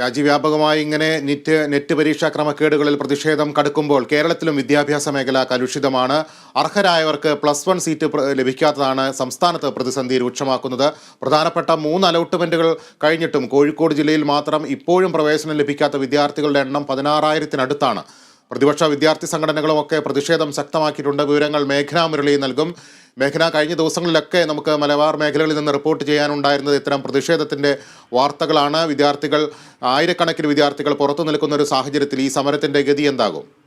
രാജ്യവ്യാപകമായി ഇങ്ങനെ knit net പരീക്ഷാ ക്രമക്കേടുകളിൽ പ്രതിഷേധം കടുക്കുമ്പോൾ കേരളത്തിലും വിദ്യാഭ്യാസ മേഖല കലുഷിതമാണ്. അർഹരായവർക്ക് പ്ലസ് വൺ സീറ്റ് ലഭിക്കാത്തതാണ് സംസ്ഥാനത്ത് പ്രതിസന്ധി രൂക്ഷമാക്കുന്നത്. പ്രധാനപ്പെട്ട മൂന്ന് അലോട്ട്മെന്റുകൾ കഴിഞ്ഞിട്ടും കോഴിക്കോട് ജില്ലയിൽ മാത്രം ഇപ്പോഴും പ്രവേശനം ലഭിക്കാത്ത വിദ്യാർത്ഥികളുടെ എണ്ണം പതിനാറായിരത്തിനടുത്താണ്. പ്രതിപക്ഷ വിദ്യാർത്ഥി സംഘടനകളുമൊക്കെ പ്രതിഷേധം ശക്തമാക്കിയിട്ടുണ്ട്. വിവരങ്ങൾ മേഘന മുരളി നൽകും. മേഘന കഴിഞ്ഞ ദിവസങ്ങളിലൊക്കെ നമുക്ക് മലബാർ മേഖലകളിൽ നിന്ന് റിപ്പോർട്ട് ചെയ്യാനുണ്ടായിരുന്നത് ഇത്തരം പ്രതിഷേധത്തിന്റെ വാർത്തകളാണ്. വിദ്യാർത്ഥികൾ ആയിരക്കണക്കിന് വിദ്യാർത്ഥികൾ പുറത്തു നിൽക്കുന്ന ഒരു സാഹചര്യത്തിൽ ഈ സമരത്തിന്റെ ഗതി എന്താകും?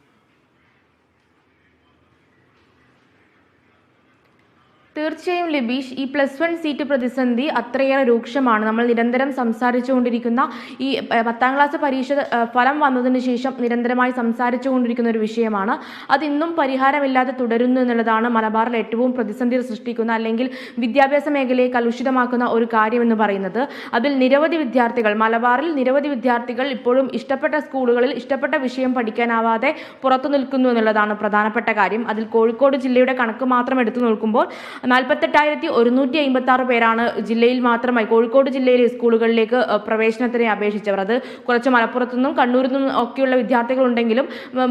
തീർച്ചയായും ലബീഷ് ഈ പ്ലസ് വൺ സീറ്റ് പ്രതിസന്ധി അത്രയേറെ രൂക്ഷമാണ്. നമ്മൾ നിരന്തരം സംസാരിച്ചുകൊണ്ടിരിക്കുന്ന ഈ പത്താം ക്ലാസ് പരീക്ഷ ഫലം വന്നതിന് ശേഷം നിരന്തരമായി സംസാരിച്ചുകൊണ്ടിരിക്കുന്ന ഒരു വിഷയമാണ്. അതിന്നും പരിഹാരമില്ലാതെ തുടരുന്നു എന്നുള്ളതാണ് മലബാറിൽ ഏറ്റവും പ്രതിസന്ധി സൃഷ്ടിക്കുന്ന അല്ലെങ്കിൽ വിദ്യാഭ്യാസ മേഖലയെ കലുഷിതമാക്കുന്ന ഒരു കാര്യമെന്ന് പറയുന്നത്. അതിൽ നിരവധി വിദ്യാർത്ഥികൾ മലബാറിൽ നിരവധി വിദ്യാർത്ഥികൾ ഇപ്പോഴും ഇഷ്ടപ്പെട്ട സ്കൂളുകളിൽ ഇഷ്ടപ്പെട്ട വിഷയം പഠിക്കാനാവാതെ പുറത്തു നിൽക്കുന്നു എന്നുള്ളതാണ് പ്രധാനപ്പെട്ട കാര്യം. അതിൽ കോഴിക്കോട് ജില്ലയുടെ കണക്ക് മാത്രം എടുത്തു നോക്കുമ്പോൾ നാൽപ്പത്തെട്ടായിരത്തി ഒരുന്നൂറ്റി അമ്പത്തി ആറ് പേരാണ് ജില്ലയിൽ മാത്രമായി കോഴിക്കോട് ജില്ലയിലെ സ്കൂളുകളിലേക്ക് പ്രവേശനത്തിന് അപേക്ഷിച്ചവർ. അത് കുറച്ച് മലപ്പുറത്തു നിന്നും കണ്ണൂരിൽ നിന്നും ഒക്കെയുള്ള വിദ്യാർത്ഥികളുണ്ടെങ്കിലും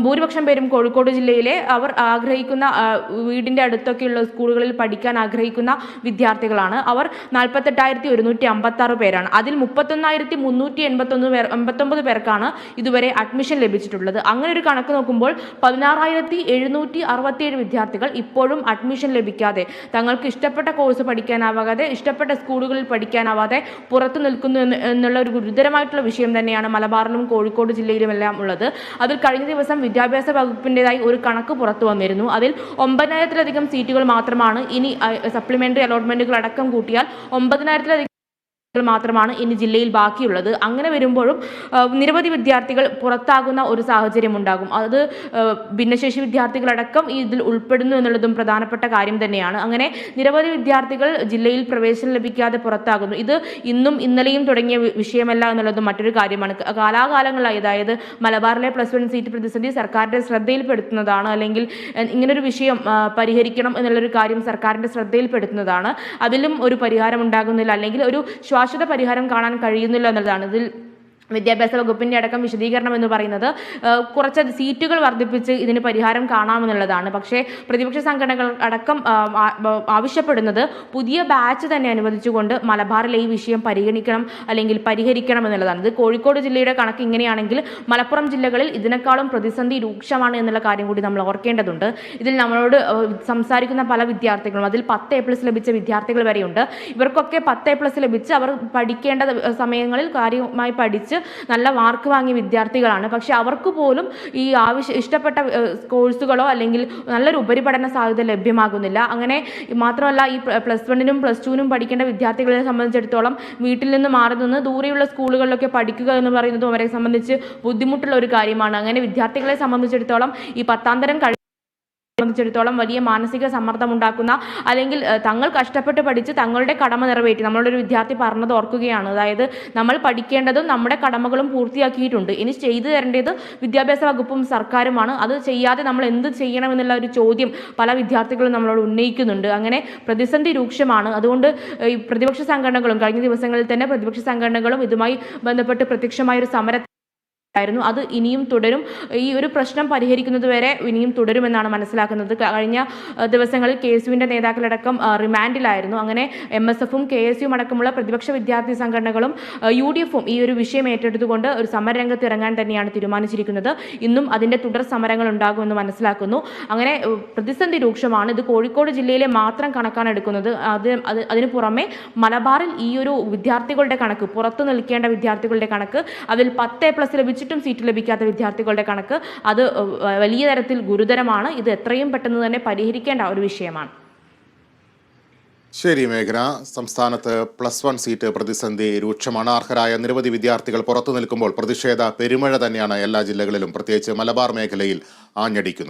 ഭൂരിപക്ഷം പേരും കോഴിക്കോട് ജില്ലയിലെ അവർ ആഗ്രഹിക്കുന്ന വീടിന്റെ അടുത്തൊക്കെയുള്ള സ്കൂളുകളിൽ പഠിക്കാൻ ആഗ്രഹിക്കുന്ന വിദ്യാർത്ഥികളാണ്. അവർ നാൽപ്പത്തെട്ടായിരത്തി ഒരുന്നൂറ്റി അമ്പത്തി ആറ് പേരാണ്. അതിൽ മുപ്പത്തൊന്നായിരത്തി മുന്നൂറ്റി എൺപത്തൊന്ന് പേർ എൺപത്തൊമ്പത് പേർക്കാണ് ഇതുവരെ അഡ്മിഷൻ ലഭിച്ചിട്ടുള്ളത്. അങ്ങനെ ഒരു കണക്ക് നോക്കുമ്പോൾ പതിനാറായിരത്തി എഴുന്നൂറ്റി അറുപത്തിയേഴ് വിദ്യാർത്ഥികൾ ഇപ്പോഴും അഡ്മിഷൻ ലഭിക്കാതെ തങ്ങൾക്ക് ഇഷ്ടപ്പെട്ട കോഴ്സ് പഠിക്കാനാവാതെ ഇഷ്ടപ്പെട്ട സ്കൂളുകളിൽ പഠിക്കാനാവാതെ പുറത്തു നിൽക്കുന്നു എന്നുള്ള ഒരു ഗുരുതരമായിട്ടുള്ള വിഷയം തന്നെയാണ് മലബാറിലും കോഴിക്കോട് ജില്ലയിലുമെല്ലാം ഉള്ളത്. അതിൽ കഴിഞ്ഞ ദിവസം വിദ്യാഭ്യാസ വകുപ്പിന്റെതായി ഒരു കണക്ക് പുറത്തു വന്നിരുന്നു. അതിൽ ഒമ്പതിനായിരത്തിലധികം സീറ്റുകൾ മാത്രമാണ് ഇനി സപ്ലിമെന്ററി അലോട്ട്മെന്റുകൾ അടക്കം കൂട്ടിയാൽ ഒമ്പതിനായിരത്തിലധികം മാത്രമാണ് ഇനി ജില്ലയിൽ ബാക്കിയുള്ളത്. അങ്ങനെ വരുമ്പോഴും നിരവധി വിദ്യാർത്ഥികൾ പുറത്താകുന്ന ഒരു സാഹചര്യം ഉണ്ടാകും. അത് ഭിന്നശേഷി വിദ്യാർത്ഥികളടക്കം ഇതിൽ ഉൾപ്പെടുന്നു എന്നുള്ളതും പ്രധാനപ്പെട്ട കാര്യം തന്നെയാണ്. അങ്ങനെ നിരവധി വിദ്യാർത്ഥികൾ ജില്ലയിൽ പ്രവേശനം ലഭിക്കാതെ പുറത്താകുന്നു. ഇത് ഇന്നും ഇന്നലെയും തുടങ്ങിയ വിഷയമല്ല എന്നുള്ളതും മറ്റൊരു കാര്യമാണ്. കാലാകാലങ്ങളായി അതായത് മലബാറിലെ പ്ലസ് വൺ സീറ്റ് പ്രതിസന്ധി സർക്കാരിന്റെ ശ്രദ്ധയിൽപ്പെടുത്തുന്നതാണ് അല്ലെങ്കിൽ ഇങ്ങനൊരു വിഷയം പരിഹരിക്കണം എന്നുള്ളൊരു കാര്യം സർക്കാരിന്റെ ശ്രദ്ധയിൽപ്പെടുത്തുന്നതാണ്. അതിലും ഒരു പരിഹാരം ഉണ്ടാകുന്നില്ല അല്ലെങ്കിൽ ഒരു ശാശ്വത പരിഹാരം കാണാൻ കഴിയുന്നില്ല എന്നുള്ളതാണ്. ഇതിൽ വിദ്യാഭ്യാസ വകുപ്പിന്റെ അടക്കം വിശദീകരണം എന്ന് പറയുന്നത് കുറച്ച് സീറ്റുകൾ വർദ്ധിപ്പിച്ച് ഇതിന് പരിഹാരം കാണാമെന്നുള്ളതാണ്. പക്ഷേ പ്രതിപക്ഷ സംഘടനകൾ അടക്കം ആവശ്യപ്പെടുന്നത് പുതിയ ബാച്ച് തന്നെ അനുവദിച്ചുകൊണ്ട് മലബാറിൽ ഈ വിഷയം പരിഗണിക്കണം അല്ലെങ്കിൽ പരിഹരിക്കണം എന്നുള്ളതാണ്. ഇത് കോഴിക്കോട് ജില്ലയുടെ കണക്ക് ഇങ്ങനെയാണെങ്കിൽ മലപ്പുറം ജില്ലകളിൽ ഇതിനേക്കാളും പ്രതിസന്ധി രൂക്ഷമാണ് എന്നുള്ള കാര്യം കൂടി നമ്മൾ ഓർക്കേണ്ടതുണ്ട്. ഇതിൽ നമ്മളോട് സംസാരിക്കുന്ന പല വിദ്യാർത്ഥികളും അതിൽ പത്ത് എ പ്ലസ് ലഭിച്ച വിദ്യാർത്ഥികൾ വരെയുണ്ട്. ഇവർക്കൊക്കെ പത്ത് എ പ്ലസ് ലഭിച്ച് അവർ പഠിക്കേണ്ട സമയങ്ങളിൽ കാര്യമായി പഠിച്ച് നല്ല മാർക്ക് വാങ്ങിയ വിദ്യാർത്ഥികളാണ്. പക്ഷേ അവർക്ക് പോലും ഈ ആവശ്യ ഇഷ്ടപ്പെട്ട കോഴ്സുകളോ അല്ലെങ്കിൽ നല്ലൊരു ഉപരിപഠന സാധ്യത ലഭ്യമാകുന്നില്ല. അങ്ങനെ മാത്രമല്ല ഈ പ്ല- പ്ലസ് വണ്ണിനും പ്ലസ് ടുവിനും പഠിക്കേണ്ട വിദ്യാർത്ഥികളെ സംബന്ധിച്ചിടത്തോളം വീട്ടിൽ നിന്ന് മാറി നിന്ന് ദൂരെയുള്ള സ്കൂളുകളിലൊക്കെ പഠിക്കുക എന്ന് പറയുന്നതും അവരെ സംബന്ധിച്ച് ബുദ്ധിമുട്ടുള്ള ഒരു കാര്യമാണ്. അങ്ങനെ വിദ്യാർത്ഥികളെ സംബന്ധിച്ചിടത്തോളം ഈ പത്താം തരം സംബന്ധിച്ചിടത്തോളം വലിയ മാനസിക സമ്മർദ്ദം ഉണ്ടാക്കുന്ന അല്ലെങ്കിൽ തങ്ങൾ കഷ്ടപ്പെട്ട് പഠിച്ച് തങ്ങളുടെ കടമ നിറവേറ്റി നമ്മളുടെ ഒരു വിദ്യാർത്ഥി പറഞ്ഞത് ഓർക്കുകയാണ്. അതായത് നമ്മൾ പഠിക്കേണ്ടതും നമ്മുടെ കടമകളും പൂർത്തിയാക്കിയിട്ടുണ്ട്. ഇനി ചെയ്തു തരേണ്ടത് വിദ്യാഭ്യാസ വകുപ്പും സർക്കാരുമാണ്. അത് ചെയ്യാതെ നമ്മൾ എന്ത് ചെയ്യണമെന്നുള്ള ഒരു ചോദ്യം പല വിദ്യാർത്ഥികളും നമ്മളോട് ഉന്നയിക്കുന്നുണ്ട്. അങ്ങനെ പ്രതിസന്ധി രൂക്ഷമാണ്. അതുകൊണ്ട് ഈ പ്രതിപക്ഷ സംഘടനകളും കഴിഞ്ഞ ദിവസങ്ങളിൽ തന്നെ പ്രതിപക്ഷ സംഘടനകളും ഇതുമായി ബന്ധപ്പെട്ട് പ്രത്യക്ഷമായ ഒരു സമര ആയിരുന്നു. അത് ഇനിയും തുടരും. ഈ ഒരു പ്രശ്നം പരിഹരിക്കുന്നത് വരെ ഇനിയും തുടരുമെന്നാണ് മനസ്സിലാക്കുന്നത്. കഴിഞ്ഞ ദിവസങ്ങളിൽ കെ എസ് യുവിന്റെ നേതാക്കളടക്കം റിമാൻഡിലായിരുന്നു. അങ്ങനെ എം എസ് എഫും കെ എസ് യുവും അടക്കമുള്ള പ്രതിപക്ഷ വിദ്യാർത്ഥി സംഘടനകളും യു ഡി എഫും ഈ ഒരു വിഷയം ഏറ്റെടുത്തുകൊണ്ട് ഒരു സമരരംഗത്ത് ഇറങ്ങാൻ തന്നെയാണ് തീരുമാനിച്ചിരിക്കുന്നത്. ഇന്നും അതിന്റെ തുടർ സമരങ്ങൾ ഉണ്ടാകുമെന്ന് മനസ്സിലാക്കുന്നു. അങ്ങനെ പ്രതിസന്ധി രൂക്ഷമാണ്. ഇത് കോഴിക്കോട് ജില്ലയിലെ മാത്രം കണക്കാണ് എടുക്കുന്നത്. അത് അത് അതിന് പുറമെ മലബാറിൽ ഈ ഒരു വിദ്യാർത്ഥികളുടെ കണക്ക് പുറത്തു നിൽക്കേണ്ട വിദ്യാർത്ഥികളുടെ കണക്ക് അതിൽ പത്ത് പ്ലസ് പ്ലസ് ലഭിച്ചിട്ടും സീറ്റ് ലഭിക്കാത്ത വിദ്യാർത്ഥികളുടെ കണക്ക് അത് വലിയ തരത്തിൽ ഗുരുതരമാണ്. ഇത് എത്രയും പെട്ടെന്ന് തന്നെ പരിഹരിക്കേണ്ട ഒരു വിഷയമാണ്. ശരി മേഘന. സംസ്ഥാനത്ത് പ്ലസ് വൺ സീറ്റ് പ്രതിസന്ധി രൂക്ഷമാണ്. അർഹരായ നിരവധി വിദ്യാർത്ഥികൾ പുറത്തു നിൽക്കുമ്പോൾ പ്രതിഷേധ പെരുമഴ തന്നെയാണ് എല്ലാ ജില്ലകളിലും പ്രത്യേകിച്ച് മലബാർ മേഖലയിൽ ആഞ്ഞടിക്കുന്നത്.